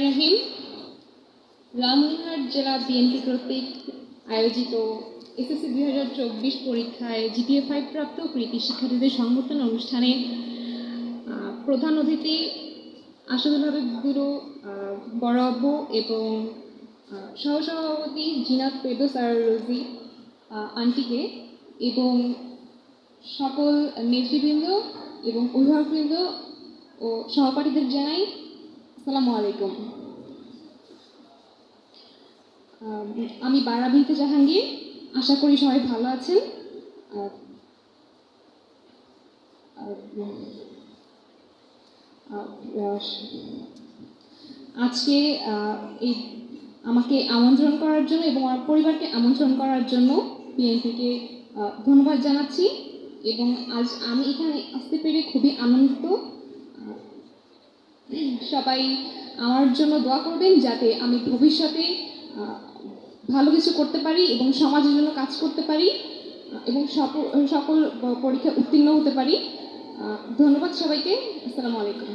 রাহিম রামপুরহাট জেলা বিএনপি কর্তৃক আয়োজিত এসএসসি দুই হাজার চব্বিশ পরীক্ষায় জিপিএ ফাইভ প্রাপ্ত কৃতি শিক্ষার্থীদের সংবর্ধন অনুষ্ঠানে প্রধান অতিথি আসাদুল হাবিব গুরু এবং সহসভাপতি জিনাত ফেরদোস আর রোজি আন্টিকে এবং সকল নেতৃবৃন্দ এবং অভিভাবকবৃন্দ ও সহপাঠীদের জানাই আসসালামু আলাইকুম। আমি বারা বিনতে জাহাঙ্গীর। আশা করি সবাই ভালো আছেন। আজকে এই আমাকে আমন্ত্রণ করার জন্য এবং আমার পরিবারকে আমন্ত্রণ করার জন্য বিএনপিকে ধন্যবাদ জানাচ্ছি। এবং আজ আমি এখানে আসতে পেরে খুবই আনন্দিত। সবাই আমার জন্য দোয়া করবেন যাতে আমি ভবিষ্যতে ভালো কিছু করতে পারি এবং সমাজের জন্য কাজ করতে পারি এবং সকল সকল পরীক্ষায় উত্তীর্ণ হতে পারি। ধন্যবাদ সবাইকে। আসসালামু আলাইকুম।